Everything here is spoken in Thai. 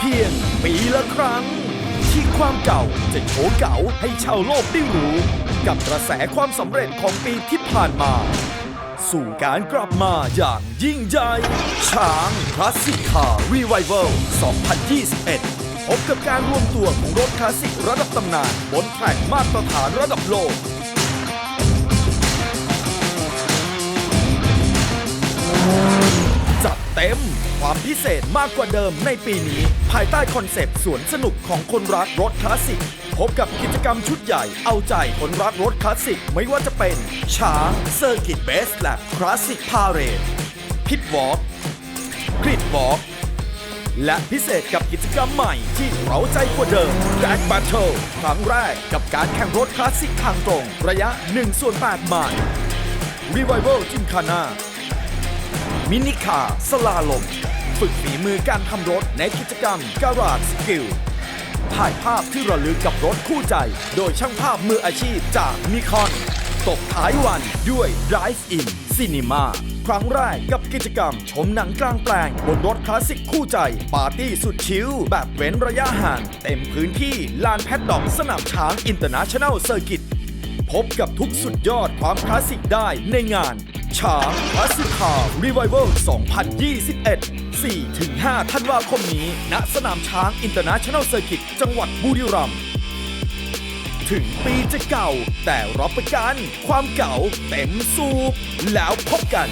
พียงปีละครั้ง ที่ความเก่าจะโชว์เก่าให้ชาวโลกได้รู้ กับกระแสความสำเร็จของปีที่ผ่านมา สู่การกลับมาอย่างยิ่งใหญ่ช้างคลาสสิกคาร์รีไวเวล2021 พบกับการรวมตัวของรถคลาสสิกระดับตำนานบนแทร็กมาตรฐานระดับโลก เต็ม ความพิเศษมากกว่าเดิมในปีนี้ ภายใต้คอนเซปต์สวนสนุกของคนรักรถคลาสสิก พบกับกิจกรรมชุดใหญ่เอาใจคนรักรถคลาสสิก ไม่ว่าจะเป็น ช้างเซอร์กิตเบสและคลาสสิกพาเรดพิทวอล์กกริดวอล์กและพิเศษกับกิจกรรมใหม่ที่เราใจกว่าเดิม Drag Battle ครั้งแรกกับการแข่งรถคลาสสิกทางตรง ระยะ1ส่วน8ไมล์ Revival จิ มินิคาร์สลาลม ฝึกฝีมือการทำรถในกิจกรรม Garage Skill ถ่ายภาพที่ระลึกกับรถคู่ใจ โดยช่างภาพมืออาชีพจากนิคอนตกท้ายวันด้วย Drive In Cinema ครั้งแรกกับกิจกรรมชมหนังกลางแปลง บนรถคลาสสิกคู่ใจ ปาร์ตี้สุดชิลแบบเว้นระยะห่าง เต็มพื้นที่ลานแพดดอกสนามช้าง International Circuit พบกับทุกสุดยอดความคลาสสิกได้ในงาน ช้างอัสสิคาร์รีไวเวล2021 4-5 ธันวาคมนี้ ณ สนามช้างอินเตอร์เนชั่นแนลเซอร์กิตจังหวัดบุรีรัมย์ถึงปีจะเก่า แต่รับประกัน ความเก่าเต็มสูบ แล้วพบกัน